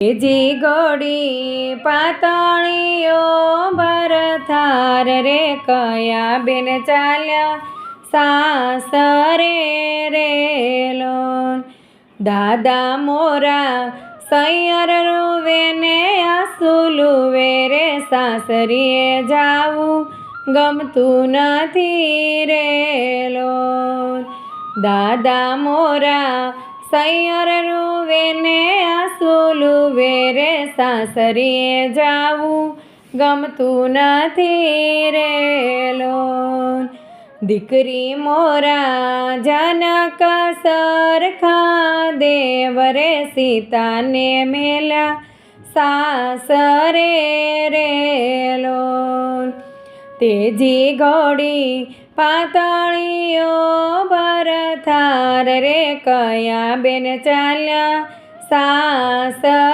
જી ગોડી પાતળીઓ ભરથાર રે કયા બેન ચાલ્યા સાસરે રેલો દાદા મોરા સૈયર રૂવે ને આસુલુવે રે, સાસરીએ જાવું ગમતું નથી રેલો દાદા મોરા સૈયર રૂવે ને આસુલુવે રે સાસરીએ જાવું, ગમતું નથી રેલો દીકરી મોરા જનક સરખા દેવરે સીતાને મેલા સાસરે રેલો તેજી ઘોડી પાતળીઓ ભરથાર રે, કયા બેન ચાલ્યા સાસરે